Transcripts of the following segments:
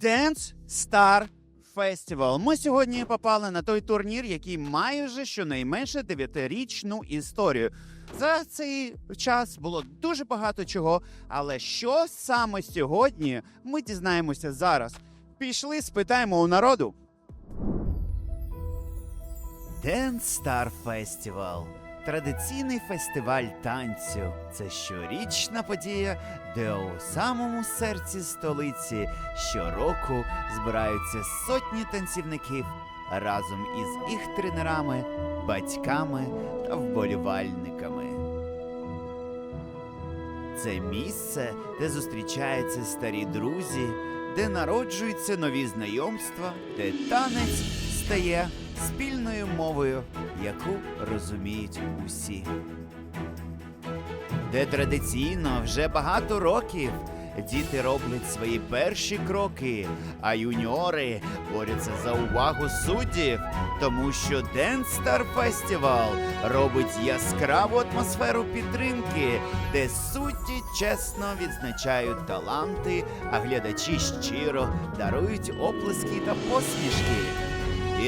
Dance Star Festival. Ми сьогодні попали на той турнір, який має вже щонайменше дев'ятирічну історію. За цей час було дуже багато чого, але що саме сьогодні ми дізнаємося зараз. Пішли, спитаємо у народу. Dance Star Festival – традиційний фестиваль танцю. Це щорічна подія, де у самому серці столиці щороку збираються сотні танцівників разом із їх тренерами, батьками та вболівальниками. Це місце, де зустрічаються старі друзі, де народжуються нові знайомства, де танець стає спільною мовою, яку розуміють усі. Де традиційно вже багато років діти роблять свої перші кроки, а юніори борються за увагу суддів, тому що Dance Star Festival робить яскраву атмосферу підтримки, де судді чесно відзначають таланти, а глядачі щиро дарують оплески та посмішки.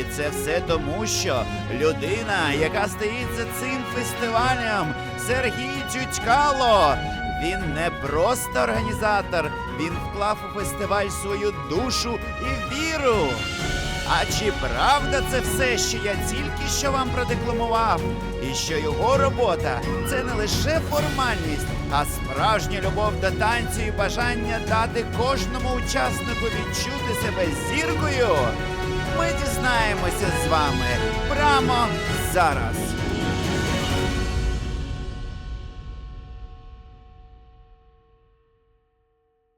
І це все тому, що людина, яка стоїть за цим фестивалем, Сергій Тютькало, він не просто організатор, він вклав у фестиваль свою душу і віру. А чи правда це все, що я тільки що вам продекламував? І що його робота це не лише формальність, а справжня любов до танцю і бажання дати кожному учаснику відчути себе зіркою? Ми дізнаємося з вами прямо зараз.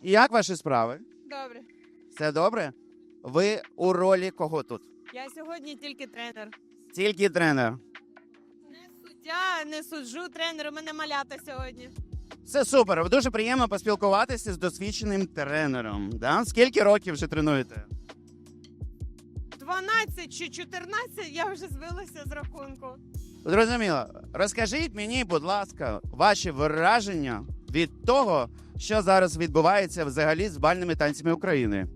Як ваші справи? Добре. Все добре? Ви у ролі кого тут? Я сьогодні тільки тренер. Тільки тренер. Не суддя, не суджу тренер. У мене малята сьогодні. Все супер. Дуже приємно поспілкуватися з досвідченим тренером. Да? Скільки років вже тренуєте? 12 чи 14 я вже збилася з рахунку. Зрозуміло. Розкажіть мені, будь ласка, ваші враження від того, що зараз відбувається взагалі з бальними танцями України.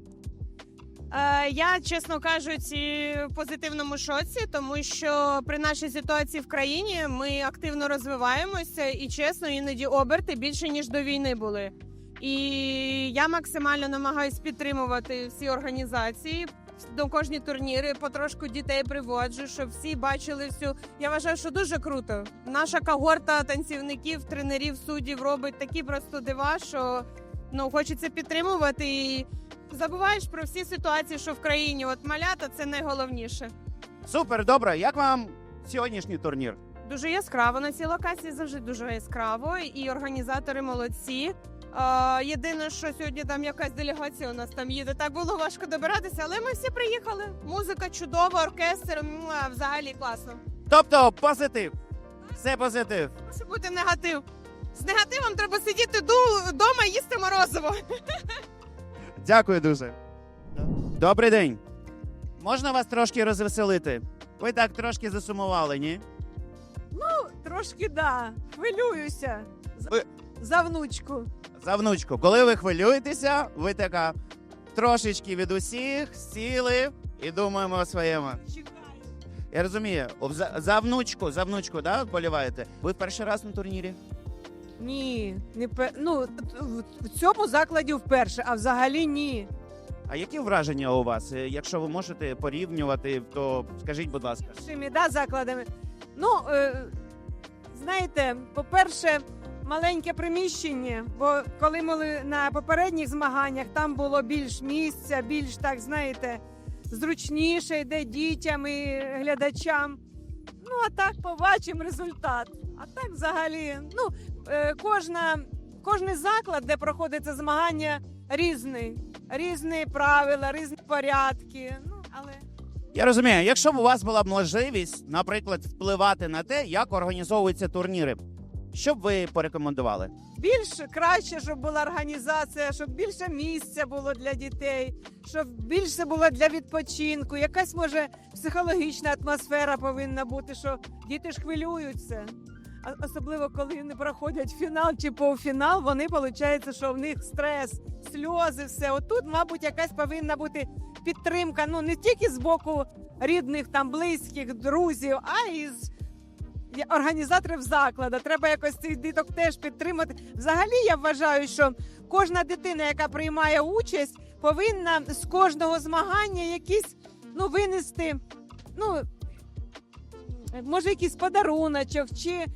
Е, я, чесно кажучи, в позитивному шоці, тому що при нашій ситуації в країні ми активно розвиваємося і чесно, іноді оберти більше ніж до війни були. І я максимально намагаюсь підтримувати всі організації. До кожні турніри потрошку дітей приводжу, щоб всі бачили всю. Я вважаю, що дуже круто. Наша когорта танцівників, тренерів, суддів робить такі просто дива, що ну хочеться підтримувати і забуваєш про всі ситуації, що в країні. От малята це найголовніше. Супер, добре. Як вам сьогоднішній турнір? Дуже яскраво на цій локації завжди дуже яскраво, і організатори молодці. А, єдине, що сьогодні там якась делегація у нас там їде. Так було важко добиратися, але ми всі приїхали. Музика чудова, оркестр, взагалі класно. Тобто позитив. Все позитив. Може бути негатив. З негативом треба сидіти вдома і їсти морозиво. Дякую дуже. Добрий день. Можна вас трошки розвеселити? Ви так трошки засумували, ні? Трошки да, хвилююся Ви- за внучку. За внучку. Коли ви хвилюєтеся, ви така трошечки від усіх сіли і думаємо о своєму. Я розумію, за, за внучку, за внучку, да, вболіваєте? Ви перший раз на турнірі? Ні, не пе... ну, в- в цьому закладі вперше, а взагалі ні. А які враження у вас? Е, Якщо ви можете порівнювати, то скажіть, будь ласка. Першими да, закладами. Ну, е, знаєте, по-перше, маленьке приміщення, бо коли ми на попередніх змаганнях, там було більш місця, більш так, знаєте, зручніше йде дітям і глядачам. Ну, а так побачимо результат. А так взагалі, ну, е, кожна, кожний заклад, де проходиться змагання, різний. Різні правила, різні порядки. Ну, але Я розумію, якщо б у вас була б можливість, наприклад, впливати на те, як організовуються турніри, що б ви порекомендували? більш краще, щоб була організація, щоб більше місця було для дітей, щоб більше було для відпочинку. Якась може психологічна атмосфера повинна бути, що діти ж хвилюються. особливо коли вони проходять фінал чи півфінал, вони виходить, що в них стрес, сльози, все. Отут, мабуть, якась повинна бути підтримка. Ну не тільки з боку рідних, там близьких, друзів, а і з організаторів закладу. Треба якось цих діток теж підтримати. Взагалі, я вважаю, що кожна дитина, яка приймає участь, повинна з кожного змагання якісь ну винести. Ну може, якийсь подаруночок, чи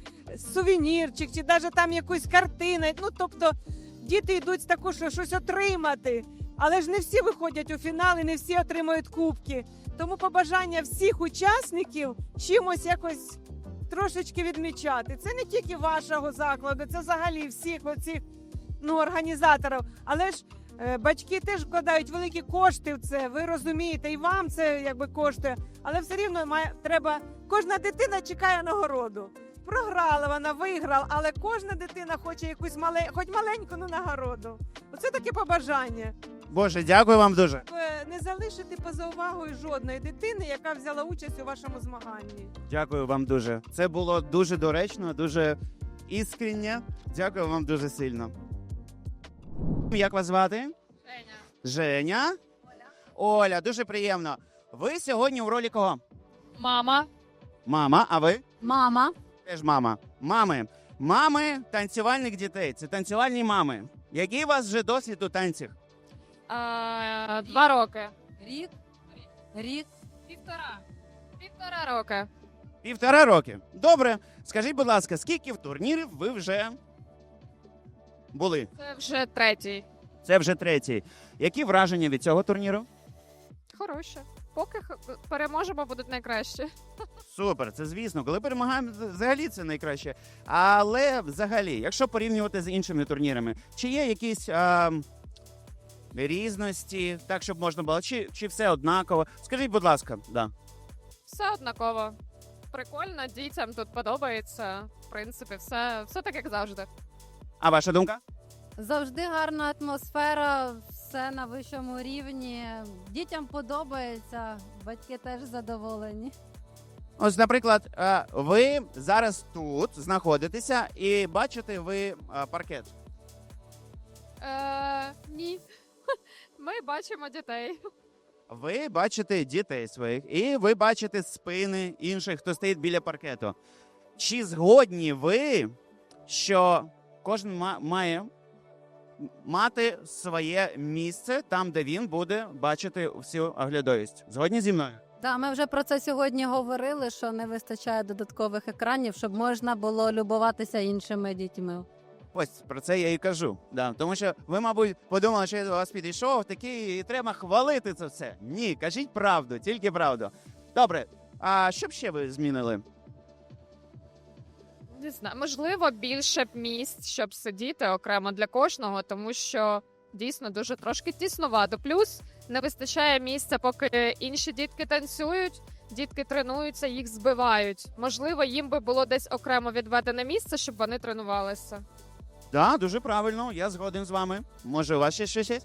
сувенірчик, чи навіть там якусь картину. Ну тобто діти йдуть також що щось отримати. Але ж не всі виходять у фінал і не всі отримують кубки. Тому побажання всіх учасників чимось якось трошечки відмічати. Це не тільки вашого закладу, це взагалі всіх оцих ну, організаторів. Але ж е, батьки теж вкладають великі кошти в це. Ви розумієте, і вам це якби коштує. Але все рівно має треба. Кожна дитина чекає нагороду. Програла вона, виграла, але кожна дитина хоче якусь мале, хоч маленьку ну, нагороду. Оце таке побажання. Боже, дякую вам дуже. Не залишити поза увагою жодної дитини, яка взяла участь у вашому змаганні. Дякую вам дуже. Це було дуже доречно, дуже іскренне. Дякую вам дуже сильно. Як вас звати? Женя. Женя. Оля. Оля, дуже приємно. Ви сьогодні у ролі кого? Мама. Мама, а ви? Мама. Теж мама. Мами. Мами танцювальних дітей. Це танцювальні мами. Який у вас вже досвід у танцях? А, два роки. Рік. Рік. Півтора. Півтора роки. Півтора роки. Добре. Скажіть, будь ласка, скільки в турнірів ви вже були? Це вже третій. Це вже третій. Які враження від цього турніру? Хороше. Поки х- переможемо, будуть найкраще. Супер, це звісно. Коли перемагаємо, взагалі це найкраще. Але взагалі, якщо порівнювати з іншими турнірами, чи є якісь а, різності, так щоб можна було, чи, чи все однаково? Скажіть, будь ласка, да. Все однаково. Прикольно, дітям тут подобається. В принципі, все, все так, як завжди. А ваша думка? Завжди гарна атмосфера, все на вищому рівні. Дітям подобається, батьки теж задоволені. Ось, наприклад, ви зараз тут знаходитеся і бачите ви паркет. Е, ні. Ми бачимо дітей. Ви бачите дітей своїх, і ви бачите спини інших, хто стоїть біля паркету. Чи згодні ви, що кожен ма- має мати своє місце там, де він буде бачити всю оглядовість? Згодні зі мною? Да, ми вже про це сьогодні говорили, що не вистачає додаткових екранів, щоб можна було любуватися іншими дітьми. Ось про це я і кажу. Да. Тому що ви, мабуть, подумали, що я до вас підійшов, такий і треба хвалити це все. Ні, кажіть правду, тільки правду. Добре, а що б ще ви змінили? Не знаю, можливо, більше б місць, щоб сидіти окремо для кожного, тому що дійсно дуже трошки тіснувато. Плюс не вистачає місця, поки інші дітки танцюють, дітки тренуються, їх збивають. Можливо, їм би було десь окремо відведене місце, щоб вони тренувалися. Да, дуже правильно, я згоден з вами. Може, у вас ще щось є?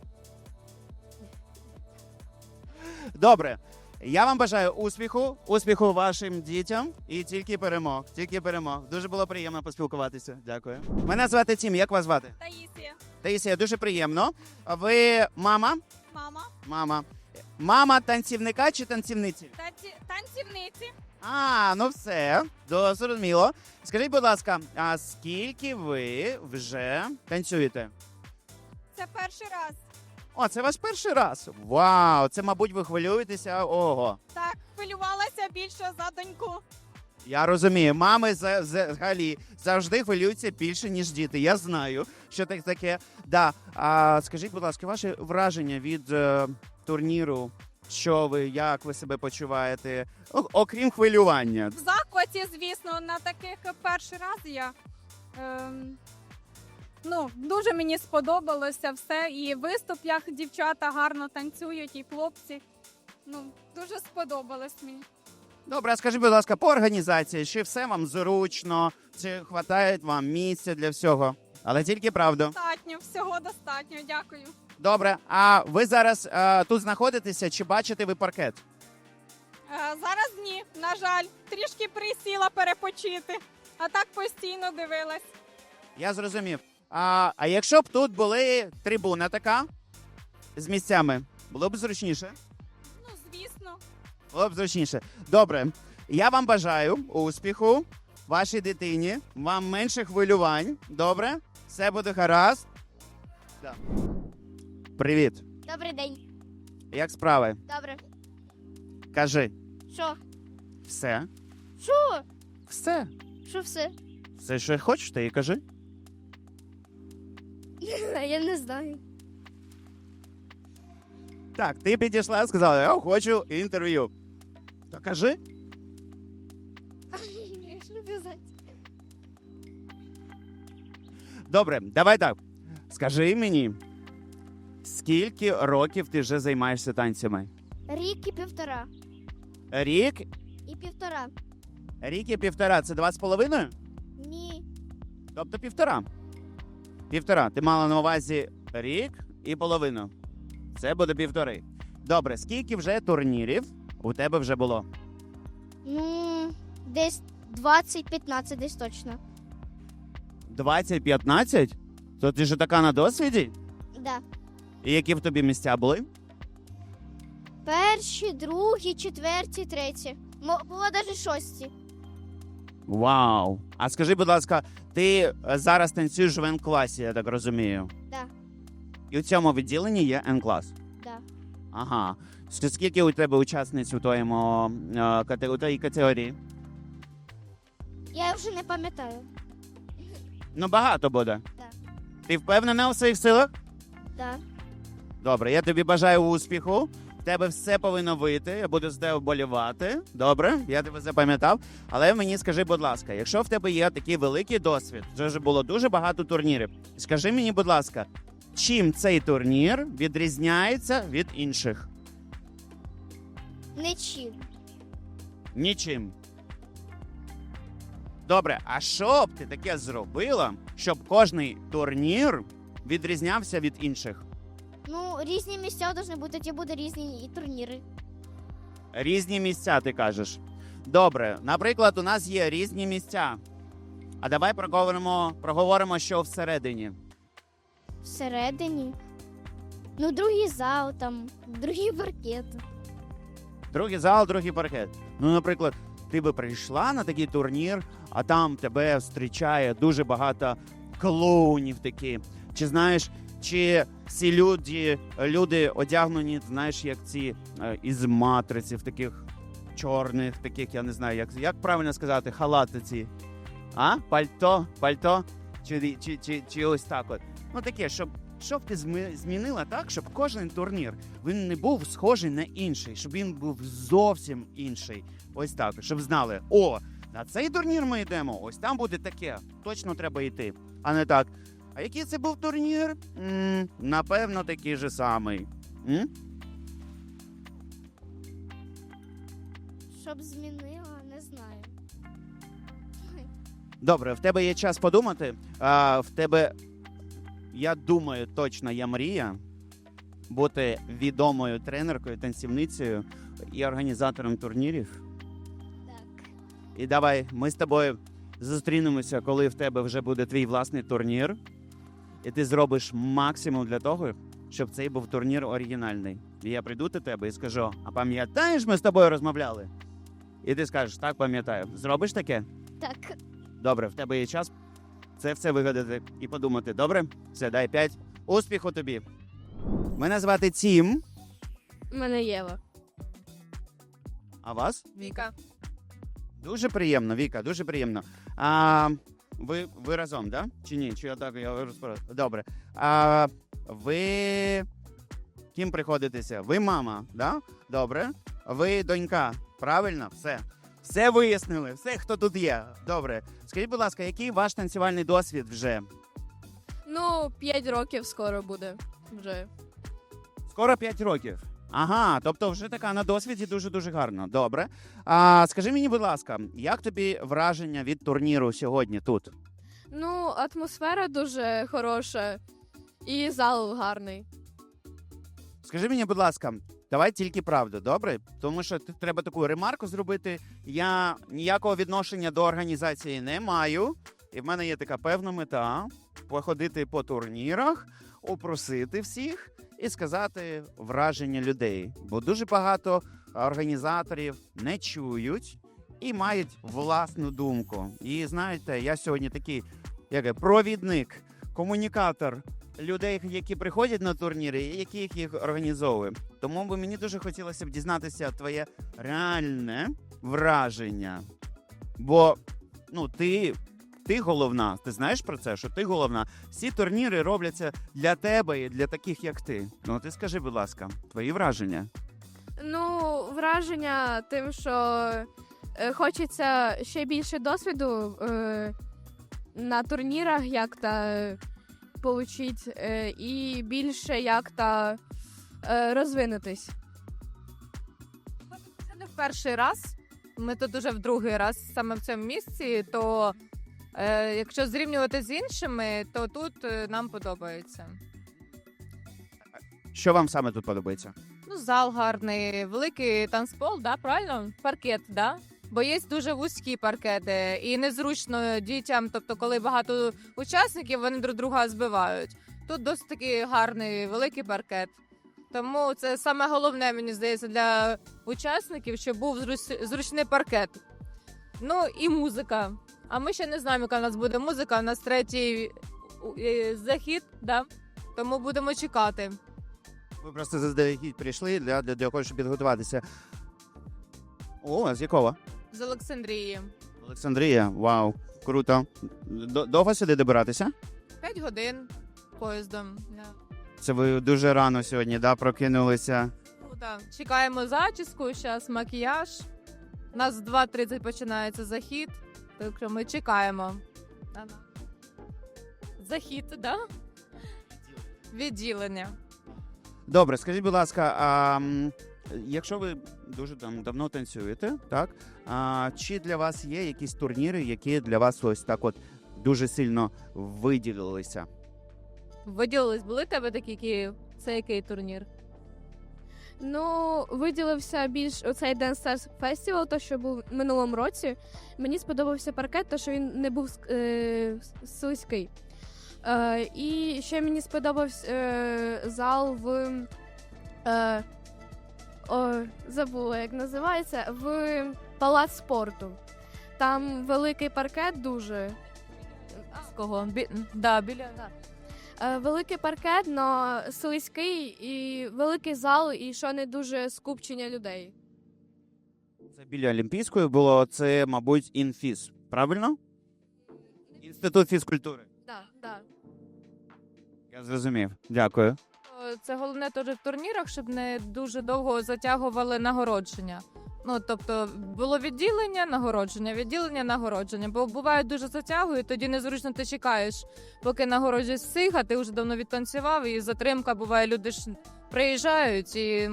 Добре. Я вам бажаю успіху, успіху вашим дітям і тільки перемог. Тільки перемог. Дуже було приємно поспілкуватися. Дякую. Мене звати Тім. Як вас звати? Таїсія. Таїсія, дуже приємно. А Ви мама? Мама. Мама. Мама танцівника чи танцівниці? Танці... Танцівниці. А, ну все, до- зрозуміло. Скажіть, будь ласка, а скільки ви вже танцюєте? Це перший раз. О, це ваш перший раз. Вау, це, мабуть, ви хвилюєтеся. Ого. Так, хвилювалася більше за доньку. Я розумію, мами за- взагалі завжди хвилюються більше, ніж діти. Я знаю, що так таке. Да. А скажіть, будь ласка, ваше враження від е, турніру? Що ви, як ви себе почуваєте? О- окрім хвилювання. В захваті, звісно, на таких перший раз я. Ем... Ну, дуже мені сподобалося все. І в виступах дівчата гарно танцюють, і хлопці. Ну, дуже сподобалось мені. Добре, а скажіть, будь ласка, по організації, чи все вам зручно, чи вистачає вам місця для всього? Але тільки правду. Достатньо, всього достатньо. Дякую. Добре, а ви зараз е, тут знаходитеся, чи бачите ви паркет? Е, зараз ні, на жаль, трішки присіла перепочити. А так постійно дивилась. Я зрозумів. А, а якщо б тут були трибуна така з місцями, було б зручніше? Ну, звісно. Було б зручніше. Добре. Я вам бажаю успіху вашій дитині, вам менше хвилювань. Добре? Все буде гаразд. Да. Привіт. Добрий день. Як справи? Добре. Кажи. Що? Все. Що? Все. Що все? Все, що хочеш, ти і кажи. Я не знаю. Так, ти підійшла і сказала, я хочу інтерв'ю. То кажи. Добре, давай так. Скажи мені, скільки років ти вже займаєшся танцями? Рік і півтора. Рік, І півтора. рік і півтора це два з половиною? Ні. Тобто півтора. Півтора. Ти мала на увазі рік і половину. Це буде півтори. Добре, скільки вже турнірів у тебе вже було? Ну, десь 20-15, десь точно. 20-15? То ти ж така на досвіді? Да. І які в тобі місця були? Перші, другі, четверті, треті. Мо- Було навіть шості. Вау! А скажи, будь ласка, ти е, зараз танцюєш в Н-класі, я так розумію. Да. І у цьому відділенні є Н-клас. Да. Ага. Скільки у тебе учасниць у твоєму е, кате- у твоїй категорії? Я вже не пам'ятаю. Ну, багато буде. Так. Ти впевнена у своїх силах? Да. Добре, я тобі бажаю успіху. В тебе все повинно вийти. Я буду з тебе вболівати. Добре, я тебе запам'ятав. Але мені скажи, будь ласка, якщо в тебе є такий великий досвід, вже вже було дуже багато турнірів. Скажи мені, будь ласка, чим цей турнір відрізняється від інших? Нічим. Нічим. Добре, а що б ти таке зробила, щоб кожний турнір відрізнявся від інших? Ну, різні місця повинні бути, тоді будуть різні і турніри. Різні місця, ти кажеш. Добре, наприклад, у нас є різні місця. А давай проговоримо, проговоримо, що всередині. Всередині. Ну, другий зал, там, другий паркет. Другий зал, другий паркет. Ну, наприклад, ти би прийшла на такий турнір, а там тебе зустрічає дуже багато клоунів такі. Чи знаєш, чи всі люди, люди одягнені, знаєш, як ці е, із матриців, таких чорних, таких, я не знаю, як, як правильно сказати, халати ці. А? Пальто? Пальто? Чи, чи, чи, чи ось так от. Ну таке, щоб, щоб ти змінила так, щоб кожен турнір він не був схожий на інший, щоб він був зовсім інший. Ось так, щоб знали, о, на цей турнір ми йдемо, ось там буде таке. Точно треба йти. А не так. А який це був турнір? м напевно, такий же самий. М? Щоб змінила, не знаю. Добре, в тебе є час подумати. А, в тебе, я думаю, точно є мрія бути відомою тренеркою, танцівницею і організатором турнірів. Так. І давай ми з тобою зустрінемося, коли в тебе вже буде твій власний турнір, і ти зробиш максимум для того, щоб цей був турнір оригінальний. І я прийду до тебе і скажу: а пам'ятаєш, ми з тобою розмовляли? І ти скажеш, так, пам'ятаю. Зробиш таке? Так. Добре, в тебе є час це все вигадати і подумати. Добре? Все, дай п'ять. Успіху тобі. Мене звати Тім, Мене Єва. а вас? Віка. Дуже приємно, Віка, дуже приємно. А, ви, ви разом, да? Чи ні? Чи я так я розповідаю? Добре. А, ви ким приходитеся? Ви мама, да? Добре. Ви донька. Правильно? Все. Все вияснили, все, хто тут є. Добре. Скажіть, будь ласка, який ваш танцювальний досвід вже? Ну, 5 років скоро буде вже. Скоро 5 років. Ага, тобто вже така на досвіді дуже дуже гарно. Добре. А скажи мені, будь ласка, як тобі враження від турніру сьогодні тут? Ну, атмосфера дуже хороша і зал гарний. Скажи мені, будь ласка, Давай тільки правду, добре? Тому що т- треба таку ремарку зробити. Я ніякого відношення до організації не маю, і в мене є така певна мета походити по турнірах, опросити всіх і сказати враження людей. Бо дуже багато організаторів не чують і мають власну думку. І знаєте, я сьогодні такий як провідник, комунікатор людей, які приходять на турніри, і які їх організовують. Тому би мені дуже хотілося б дізнатися твоє реальне враження. Бо ну, ти, ти головна. Ти знаєш про це, що ти головна. Всі турніри робляться для тебе і для таких, як ти. Ну ти скажи, будь ласка, твої враження. Ну, враження тим, що е, хочеться ще більше досвіду е, на турнірах, як та получить, е, і більше як та е, розвинутись. Це не в перший раз. Ми тут уже в другий раз саме в цьому місці. То е, якщо зрівнювати з іншими, то тут е, нам подобається. Що вам саме тут подобається? Ну, зал гарний, великий танцпол, да, правильно? Паркет, да? Бо є дуже вузькі паркети, і незручно дітям, тобто, коли багато учасників, вони друг друга збивають. Тут досить такий гарний великий паркет. Тому це саме головне, мені здається, для учасників, щоб був зрус- зручний паркет. Ну і музика. А ми ще не знаємо, яка в нас буде музика. У нас третій е, захід, да? тому будемо чекати. Ви просто заздалегідь прийшли для, для, для того, щоб підготуватися. О, з якого? З Олександрії. Олександрія, вау, круто. До- Довго сюди добиратися? П'ять годин поїздом. Да. Це ви дуже рано сьогодні, да, прокинулися. Ну, да. Чекаємо зачіску, зараз макіяж. У нас в 2.30 починається захід, так що ми чекаємо. Да-да. Захід, так? Да? Відділення. Добре, скажіть, будь ласка, а м, якщо ви дуже там давно танцюєте, так? А, чи для вас є якісь турніри, які для вас ось так от дуже сильно виділилися? Виділились, були в тебе такі, які це який турнір? Ну, виділився більш оцей Dance Stars Festival, то що був в минулому році. Мені сподобався паркет, то що він не був е, слизький. Е, і ще мені сподобався е, зал в. Е, о, забула, як називається, в палац спорту. Там великий паркет дуже. З кого? Бі... Да, біля. Е, великий паркет, но слизький і великий зал, і що не дуже скупчення людей. Це біля Олімпійської було, це, мабуть, інфіз, правильно? Інститут фізкультури. Да, да. Я зрозумів. Дякую. Е, Це головне теж в турнірах, щоб не дуже довго затягували нагородження. Ну тобто було відділення, нагородження, відділення, нагородження. Бо буває дуже затягують, тоді незручно ти чекаєш, поки нагороджують всіх, а ти вже давно відтанцював, і затримка буває, люди ж приїжджають, і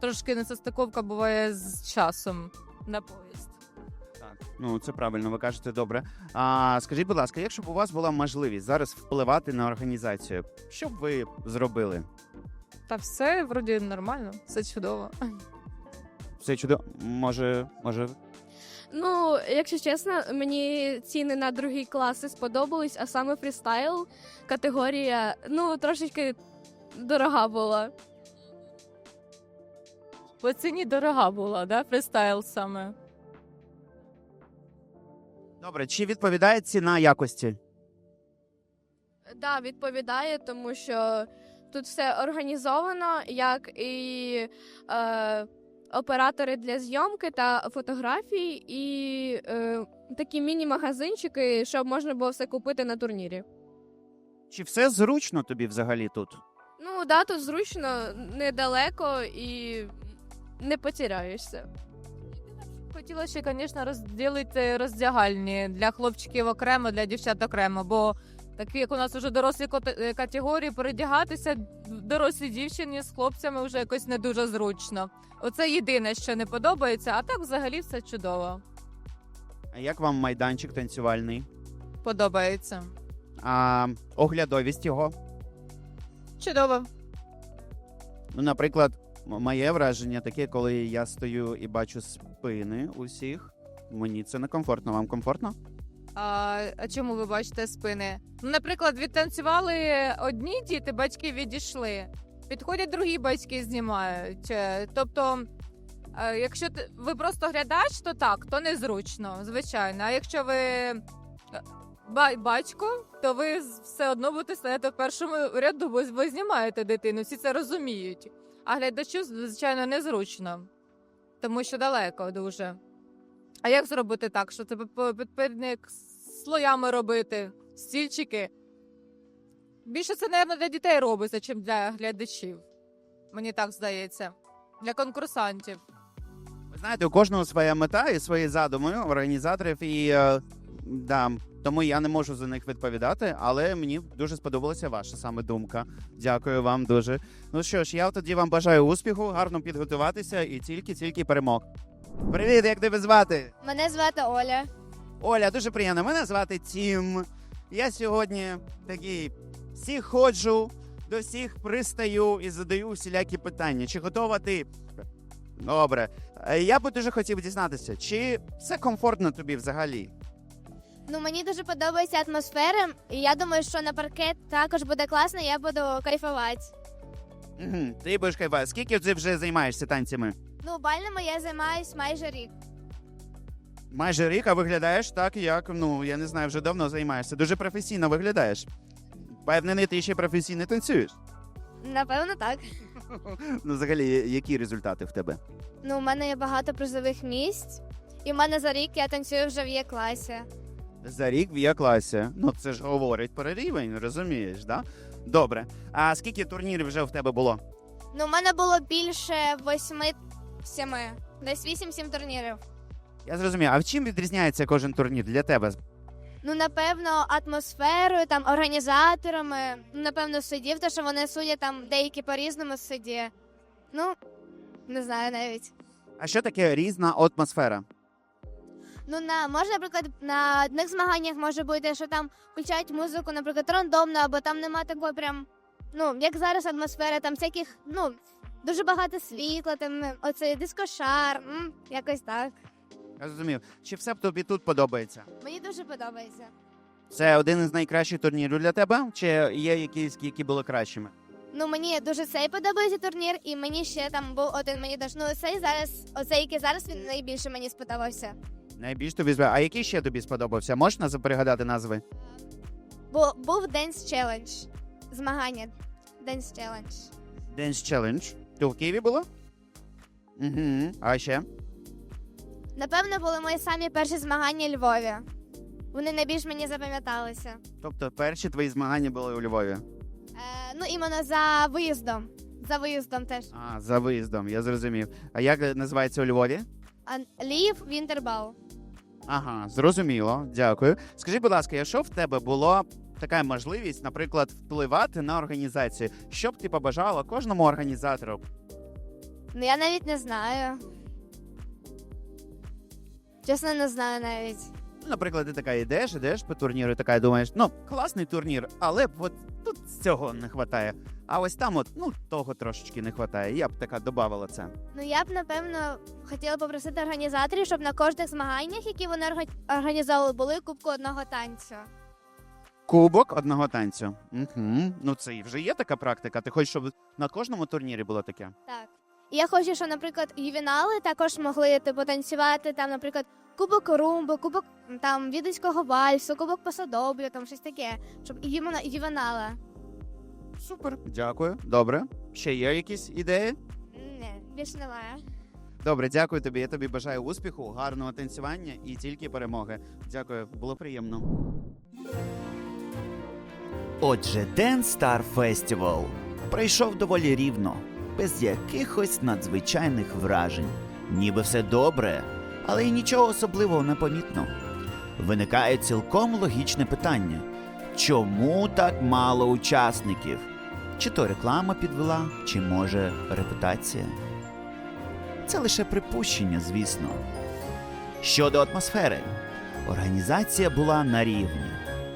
трошки несостиковка буває з часом на поїзд. Так, ну це правильно, ви кажете добре. А скажіть, будь ласка, якщо б у вас була можливість зараз впливати на організацію, що б ви зробили? Та все вроді нормально, все чудово. Все чудово. Може, може, Ну, якщо чесно, мені ціни на другі класи сподобались, а саме фрістайл категорія, ну, трошечки дорога була. По ціні дорога була, да? Фристайл саме. добре. Чи відповідає ціна якості? Да, відповідає, тому що тут все організовано, як і е, оператори для зйомки та фотографій, і е, такі міні-магазинчики, щоб можна було все купити на турнірі. Чи все зручно тобі взагалі тут? Ну, да, тут зручно, недалеко і не потеряєшся. Хотіла ще, звісно, розділити роздягальні для хлопчиків окремо, для дівчат окремо, бо такі, як у нас вже дорослі е, категорії, передягатися дорослій дівчині з хлопцями вже якось не дуже зручно. Оце єдине, що не подобається, а так взагалі все чудово. А як вам майданчик танцювальний? Подобається. А оглядовість його? Чудово. Ну, наприклад, Моє враження таке, коли я стою і бачу спини усіх. Мені це некомфортно. Вам комфортно? А, а чому ви бачите спини? Ну, наприклад, відтанцювали одні діти, батьки відійшли. Підходять другі батьки, знімають. Е, Тобто, е, якщо ви просто глядач, то так, то незручно, звичайно. А якщо ви е, батько, то ви все одно будете стояти в першому ряду, бо ви знімаєте дитину, всі це розуміють. А глядачу, звичайно, незручно, тому що далеко дуже. А як зробити так, що це підпирник слоями робити, стільчики? Більше це, мабуть, для дітей робиться, чим для глядачів. Мені так здається. Для конкурсантів. Ви знаєте, у кожного своя мета і свої задуми організаторів, і е, да, тому я не можу за них відповідати, але мені дуже сподобалася ваша саме думка. Дякую вам дуже. Ну що ж, я тоді вам бажаю успіху, гарно підготуватися і тільки-тільки перемог. Привіт, як тебе звати? Мене звати Оля. Оля, дуже приємно. Мене звати Тім. Я сьогодні такий всіх ходжу, до всіх пристаю і задаю всілякі питання. Чи готова ти? Добре. Е, Я би дуже хотів дізнатися, чи все комфортно тобі взагалі? Ну мені дуже подобається атмосфера, і я думаю, що на паркет також буде класно, я буду кайфувати. Ти будеш кайфувати. Скільки ти вже займаєшся танцями? Ну, бальними я займаюсь майже рік. Майже рік, а виглядаєш так, як ну я не знаю, вже давно займаєшся. Дуже професійно виглядаєш. Певнений, ти ще професійно танцюєш. Напевно, так. Ну, взагалі, які результати в тебе? Ну, у мене є багато призових місць, і в мене за рік я танцюю вже в є класі. За рік в Є-класі. Ну це ж говорить про рівень, розумієш, да? Добре. А скільки турнірів вже в тебе було? Ну, у мене було більше восьми семи. Десь вісім-сім турнірів. Я зрозумів. А в чим відрізняється кожен турнір для тебе? Ну, напевно, атмосферою, там, організаторами, ну, напевно, суддів, то що вони судять там деякі по-різному судді. Ну, не знаю навіть. А що таке різна атмосфера? Ну, на може, наприклад, на одних змаганнях може бути, що там включають музику, наприклад, рандомно, або там нема такої прям, ну, як зараз атмосфера, там всяких, ну, дуже багато світла, там оцей дискошар, м, якось так. Я зрозумів. Чи все б тобі тут подобається? Мені дуже подобається. Це один із найкращих турнірів для тебе? Чи є якісь, які були кращими? Ну, мені дуже цей подобається турнір, і мені ще там був один мені теж. Ну, цей зараз, оцей, який зараз він найбільше мені сподобався. Найбільш тобі збив. А який ще тобі сподобався? Можна пригадати назви? Бо був Dance Challenge. Змагання. Dance Challenge. Dance Challenge. Ти в Києві було? Угу. А ще? Напевно, були мої самі перші змагання у Львові. Вони найбільш мені запам'яталися. Тобто перші твої змагання були у Львові. Е, ну, іменно за виїздом. За виїздом теж. А, за виїздом, я зрозумів. А як називається у Львові? А Львів Вінтербал. Ага, зрозуміло, дякую. Скажи, будь ласка, якщо в тебе була така можливість, наприклад, впливати на організацію, що б ти побажала кожному організатору? Ну, я навіть не знаю. Чесно, не знаю навіть. Ну, наприклад, ти така йдеш, йдеш по турніру, і така думаєш, ну, класний турнір, але от тут цього не вистачає. А ось там, от, ну, того трошечки не вистачає. Я б така додавала це. Ну, я б, напевно, хотіла попросити організаторів, щоб на кожних змаганнях, які вони орга- організовували, були кубку одного танцю. Кубок одного танцю. Угу. Ну, це і вже є така практика. Ти хочеш, щоб на кожному турнірі було таке? Так. І я хочу, щоб, наприклад, ювінали також могли типу, танцювати там, наприклад, кубок румби, кубок там віденського вальсу, кубок посадоблю, там щось таке, щоб і ювена- ювенала. Супер. Дякую. Добре. Ще є якісь ідеї? Не, більше немає. Добре, дякую тобі. Я тобі бажаю успіху, гарного танцювання і тільки перемоги. Дякую, було приємно. Отже, Dance Star Festival пройшов доволі рівно, без якихось надзвичайних вражень. Ніби все добре, але й нічого особливого не помітно. Виникає цілком логічне питання: чому так мало учасників? Чи то реклама підвела, чи може репутація? Це лише припущення, звісно. Щодо атмосфери, організація була на рівні.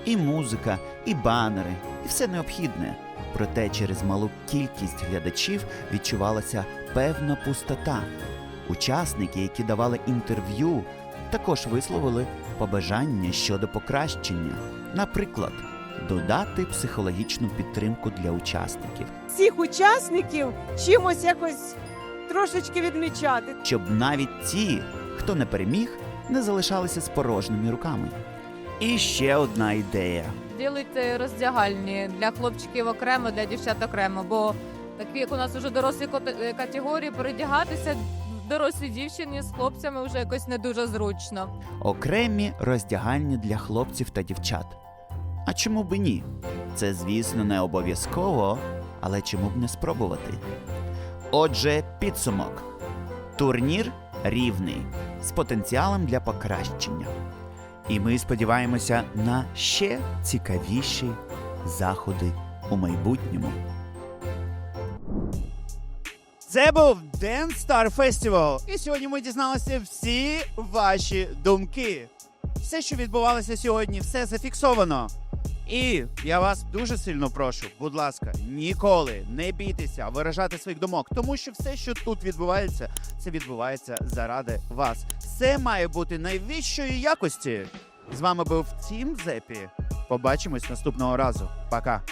І музика, і банери, і все необхідне. Проте через малу кількість глядачів відчувалася певна пустота. Учасники, які давали інтерв'ю, також висловили побажання щодо покращення, наприклад, додати психологічну підтримку для учасників, Всіх учасників чимось якось трошечки відмічати. щоб навіть ті, хто не переміг, не залишалися з порожніми руками. І ще одна ідея. Ділити роздягальні для хлопчиків окремо, для дівчат окремо, бо такі, як у нас вже дорослі е, категорії, передягатися дорослій дівчині з хлопцями вже якось не дуже зручно. окремі роздягальні для хлопців та дівчат. А чому б ні? Це, звісно, не обов'язково, але чому б не спробувати? Отже, підсумок: турнір рівний з потенціалом для покращення. І ми сподіваємося на ще цікавіші заходи у майбутньому. Це був Dance Star Festival. І сьогодні ми дізналися всі ваші думки. Все, що відбувалося сьогодні, все зафіксовано. І я вас дуже сильно прошу, будь ласка, ніколи не бійтеся виражати своїх думок, тому що все, що тут відбувається, це відбувається заради вас. Все має бути найвищої якості. З вами був Тім Зепі. Побачимось наступного разу. Пока.